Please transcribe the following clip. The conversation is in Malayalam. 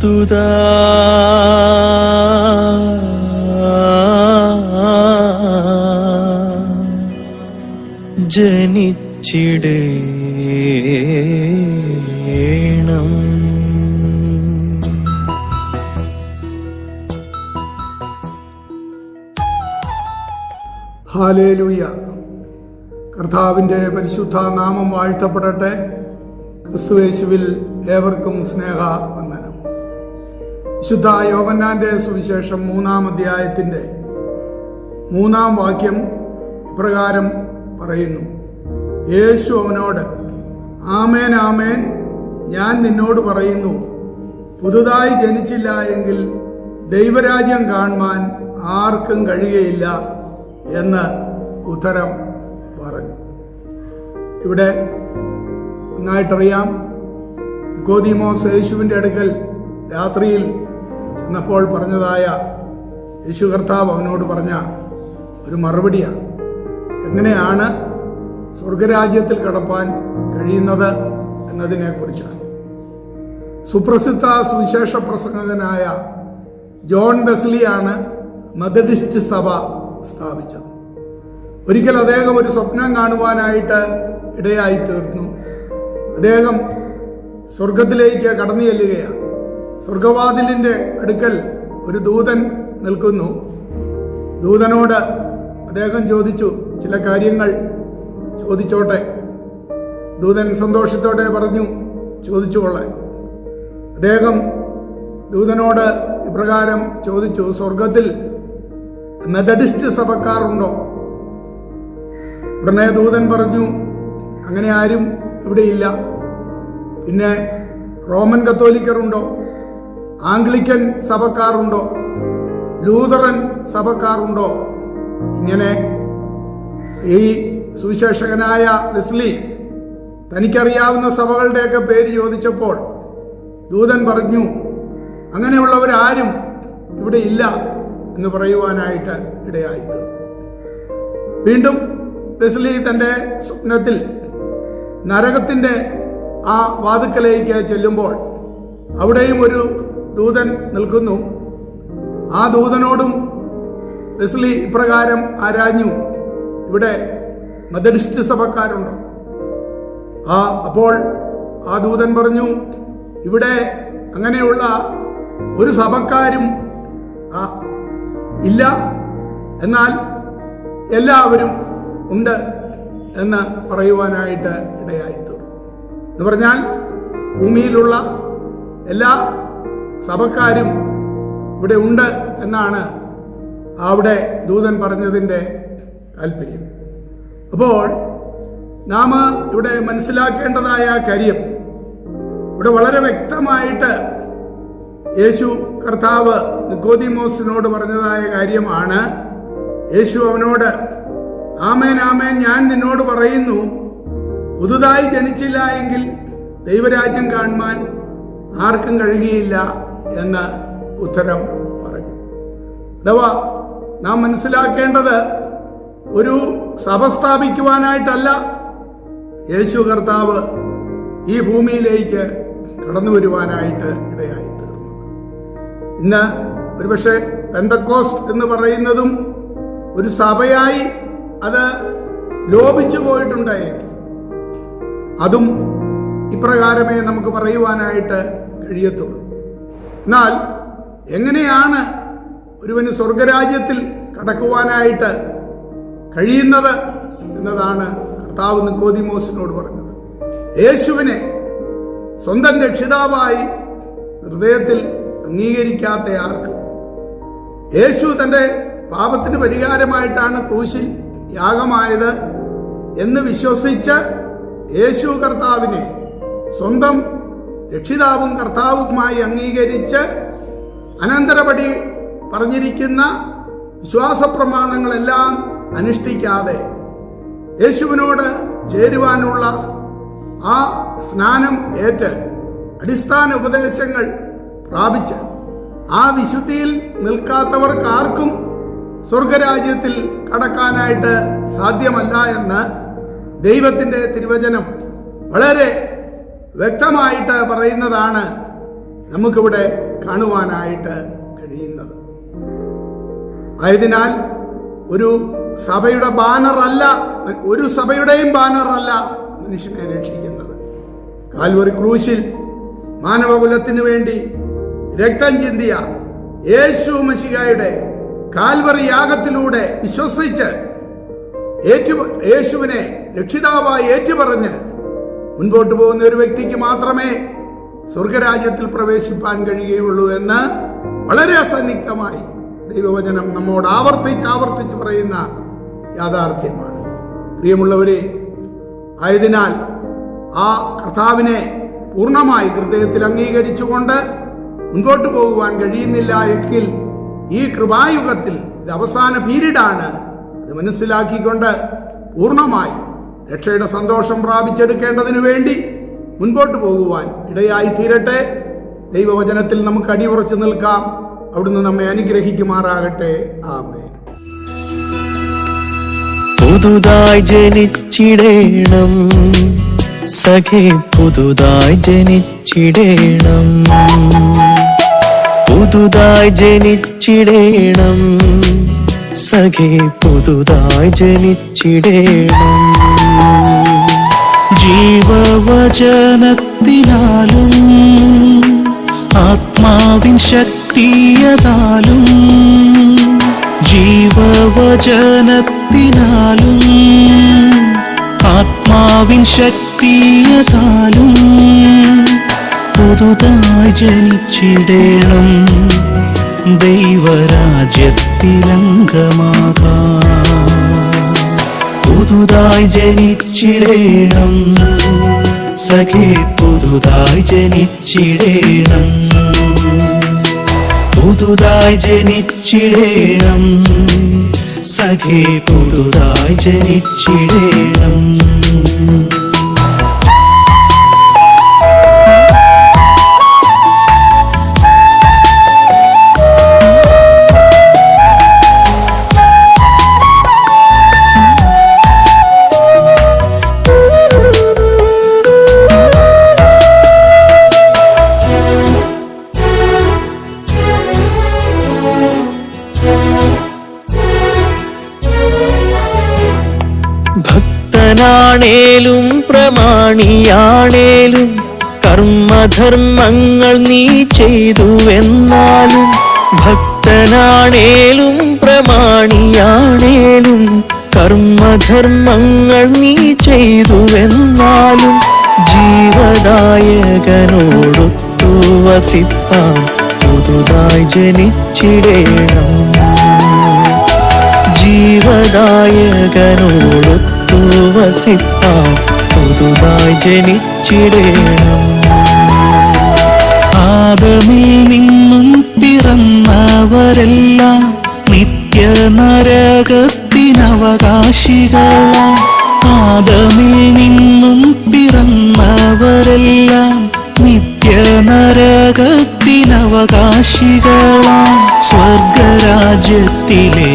പുതുതാ ജനിച്ചിടേണം. ഹാലേലൂയ. കർത്താവിന്റെ പരിശുദ്ധ നാമം വാഴ്ത്തപ്പെടട്ടെ. ക്രിസ്തുവേശുവിൽ ഏവർക്കും സ്നേഹ വന്ദനം വിശുദ്ധ യോവന്നാന്റെ സുവിശേഷം മൂന്നാം അധ്യായത്തിന്റെ മൂന്നാം വാക്യം ഇപ്രകാരം പറയുന്നു. യേശു അവനോട് ആമേൻ ആമേൻ. ഞാൻ നിന്നോട് പറയുന്നു പുതുതായി ജനിച്ചില്ല എങ്കിൽ ദൈവരാജ്യം കാണുവാൻ ആർക്കും കഴിയയില്ല എന്ന് ഉത്തരം പറഞ്ഞു. ഇവിടെ നന്നായിട്ടറിയാം ഗോതിമോസ് യേശുവിന്റെ അടുക്കൽ രാത്രിയിൽ ചെന്നപ്പോൾ പറഞ്ഞതായ യേശു കർത്താവ് അവനോട് പറഞ്ഞ ഒരു മറുപടിയാണ്. എങ്ങനെയാണ് സ്വർഗരാജ്യത്തിൽ കടപ്പാൻ കഴിയുന്നത് എന്നതിനെക്കുറിച്ചാണ്. സുപ്രസിദ്ധ സുവിശേഷ പ്രസംഗകനായ ജോൺ ബെസ്ലിയാണ് മെത്തഡിസ്റ്റ് സഭ സ്ഥാപിച്ചത്. ഒരിക്കൽ അദ്ദേഹം ഒരു സ്വപ്നം കാണുവാനായിട്ട് ഇടയായി തീർന്നു അദ്ദേഹം സ്വർഗത്തിലേക്ക് കടന്നു ചെല്ലുകയാണ്. സ്വർഗവാതിലിന്റെ അടുക്കൽ ഒരു ദൂതൻ നിൽക്കുന്നു. ദൂതനോട് അദ്ദേഹം ചോദിച്ചു ചില കാര്യങ്ങൾ ചോദിച്ചോട്ടെ? ദൂതൻ സന്തോഷത്തോടെ പറഞ്ഞു ചോദിച്ചുകൊള്ളാൻ. അദ്ദേഹം ദൂതനോട് ഇപ്രകാരം ചോദിച്ചു സ്വർഗത്തിൽ മെതഡിസ്റ്റ് സഭക്കാറുണ്ടോ ഉടനെ ദൂതൻ പറഞ്ഞു അങ്ങനെ ആരും ഇവിടെയില്ല. പിന്നെ റോമൻ കത്തോലിക്കറുണ്ടോ ആംഗ്ലിക്കൻ സഭക്കാറുണ്ടോ ലൂതറൻ സഭക്കാറുണ്ടോ ഇങ്ങനെ ഈ സുവിശേഷകനായ വെസ്ലി തനിക്കറിയാവുന്ന സഭകളുടെയൊക്കെ പേര് ചോദിച്ചപ്പോൾ ദൂതൻ പറഞ്ഞു അങ്ങനെയുള്ളവരാരും ഇവിടെ ഇല്ല എന്ന് പറയുവാനായിട്ട് ഇടയായി വീണ്ടും വെസ്ലി തന്റെ സ്വപ്നത്തിൽ നരകത്തിന്റെ ആ വാതുക്കലേക്ക് ചെല്ലുമ്പോൾ അവിടെയും ഒരു ദൂതൻ നിൽക്കുന്നു. ആ ദൂതനോടും വെസ്ലി ഇപ്രകാരം ആരാഞ്ഞു ഇവിടെ മെത്തഡിസ്റ്റ് സഭക്കാരുണ്ടോ? ആ അപ്പോൾ ആ ദൂതൻ പറഞ്ഞു ഇവിടെ അങ്ങനെയുള്ള ഒരു സഭക്കാരും ആ ഇല്ല. എന്നാൽ എല്ലാവരും ഉണ്ട് എന്ന് പറയുവാനായിട്ട് ഇടയായി തീർന്നു എന്ന് പറഞ്ഞാൽ ഭൂമിയിലുള്ള എല്ലാ സഭക്കാരും ഇവിടെ ഉണ്ട് എന്നാണ് അവിടെ ദൂതൻ പറഞ്ഞതിന്റെ താല്പര്യം. അപ്പോൾ നാം ഇവിടെ മനസ്സിലാക്കേണ്ടതായ കാര്യം ഇവിടെ വളരെ വ്യക്തമായിട്ട് യേശു കർത്താവ് നിക്കോദിമോസിനോട് പറഞ്ഞതായ കാര്യമാണ്. യേശു അവനോട് ആമേൻ ആമേൻ ഞാൻ നിന്നോട് പറയുന്നു പുതുതായി ജനിച്ചില്ല എങ്കിൽ ദൈവരാജ്യം കാണുവാൻ ആർക്കും കഴിയുകയില്ല. എന്ന് ഉത്തരം പറഞ്ഞു. അഥവാ നാം മനസ്സിലാക്കേണ്ടത് ഒരു സഭ സ്ഥാപിക്കുവാനായിട്ടല്ല യേശു കർത്താവ് ഈ ഭൂമിയിലേക്ക് കടന്നു വരുവാനായിട്ട് ഇടയായി തീർന്നത് ഇന്ന് ഒരുപക്ഷെ പെന്തക്കോസ്റ്റ് എന്ന് പറയുന്നതും ഒരു സഭയായി അത് ലോപിച്ചു പോയിട്ടുണ്ടായിരിക്കും. അതും ഇപ്രകാരമേ നമുക്ക് പറയുവാനായിട്ട് കഴിയത്തുള്ളൂ. എന്നാൽ എങ്ങനെയാണ് ഒരുവന് സ്വർഗരാജ്യത്തിൽ കടക്കുവാനായിട്ട് കഴിയുന്നത് എന്നതാണ് കർത്താവ് നിക്കോദിമോസിനോട് പറഞ്ഞത്. യേശുവിനെ സ്വന്തം രക്ഷിതാവായി ഹൃദയത്തിൽ അംഗീകരിക്കാത്ത ആർക്ക്? യേശു തന്റെ പാപത്തിന് പരിഹാരമായിട്ടാണ് ക്രൂശിൽ യാഗമായത് എന്ന് വിശ്വസിച്ച് യേശു കർത്താവിനെ സ്വന്തം രക്ഷിതാവും കർത്താവുമായി അംഗീകരിച്ച് അനന്തരപടി പറഞ്ഞിരിക്കുന്ന വിശ്വാസ പ്രമാണങ്ങളെല്ലാം അനുഷ്ഠിക്കാതെ യേശുവിനോട് ചേരുവാനുള്ള ആ സ്നാനം ഏറ്റ് അടിസ്ഥാന ഉപദേശങ്ങൾ പ്രാപിച്ച് ആ വിശുദ്ധിയിൽ നിൽക്കാത്തവർക്കാർക്കും സ്വർഗരാജ്യത്തിൽ കടക്കാനായിട്ട് സാധ്യമല്ല എന്ന് ദൈവത്തിന്റെ തിരുവചനം വളരെ വ്യക്തമായിട്ട് പറയുന്നതാണ് നമുക്കിവിടെ കാണുവാനായിട്ട് കഴിയുന്നത്. ആയതിനാൽ ഒരു സഭയുടെ ബാനർ അല്ല ഒരു സഭയുടെയും ബാനർ അല്ല മനുഷ്യനെ രക്ഷിക്കുന്നത്. കാൽവറി ക്രൂശിൽ മാനവകുലത്തിന് വേണ്ടി രക്തം ചിന്തിയ യേശു മഷികായുടെ കാൽവറി യാഗത്തിലൂടെ വിശ്വസിച്ച് യേശുവിനെ രക്ഷിതാവായി ഏറ്റുപറഞ്ഞ് മുൻപോട്ട് പോകുന്ന ഒരു വ്യക്തിക്ക് മാത്രമേ സ്വർഗരാജ്യത്തിൽ പ്രവേശിപ്പാൻ കഴിയുകയുള്ളൂ എന്ന് വളരെ അസന്നിഗ്ധമായി ദൈവവചനം നമ്മോട് ആവർത്തിച്ച് ആവർത്തിച്ച് പറയുന്ന യാഥാർത്ഥ്യമാണ്. പ്രിയമുള്ളവരെ ആയതിനാൽ ആ കർത്താവിനെ പൂർണമായി ഹൃദയത്തിൽ അംഗീകരിച്ചുകൊണ്ട് മുൻപോട്ട് പോകുവാൻ കഴിയുന്നില്ല എങ്കിൽ ഈ കൃപായുഗത്തിൽ ഇത് അവസാന പീരീഡാണ്. അത് മനസ്സിലാക്കിക്കൊണ്ട് പൂർണമായി രക്ഷയുടെ സന്തോഷം പ്രാപിച്ചെടുക്കേണ്ടതിനു വേണ്ടി മുൻപോട്ട് പോകുവാൻ ഇടയായി തീരട്ടെ. ദൈവവചനത്തിൽ നമുക്ക് അടിയുറച്ചു നിൽക്കാം. അവിടുന്ന് നമ്മെ അനുഗ്രഹിക്കുമാറാകട്ടെ. ആമേ പുതുതായി ജനിച്ചിടേണം. സഖേ പുതുതായി ജനിച്ചിടേണം. പുതുതായി ജനിച്ചിടേണം. സഖേ പുതുതായി ജനിച്ചിടേണം. ജീവവചനത്തിനാലും ആത്മാവിൻ ശക്തിയതാലും ജീവവചനത്തിനാലും ആത്മാവിൻ ശക്തിയതാലും പുതുതായി ജനിച്ചിടേണം ദൈവരാജ്യത്തിലംഗമാകാം പുതുതായി ജനിച്ചിടേണം. സഖേ പുതുതായി ജനിച്ചിടേണം. പുതുതായി ജനിച്ചിടേണം. സഖേ പുതുതായി ജനിച്ചിടേണം. ഭക്തനാണേലും പ്രമാണിയാണേലും കർമ്മധർമ്മങ്ങൾ നീ ചെയ്തുവെന്നാലും ഭക്തനാണേലും പ്രമാണിയാണേലും കർമ്മധർമ്മങ്ങൾ നീ ചെയ്തുവെന്നാലും ജീവദായകനോടൊത്തു വസിപ്പാൻ പുതുതായി ജനിച്ചിടേണം. ജീവദായകനോടൊത്തു വസിപ്പാൻ പുതുതായി ജനിച്ചിടേണം. ആദമിൽ നിന്നും പിറന്നവരെല്ലാം നിത്യ നരകത്തിനവകാശികളാം ആദമിൽ നിന്നും പിറന്നവരെല്ലാം നിത്യ നരകത്തിനവകാശികളാം സ്വർഗരാജ്യത്തിലെ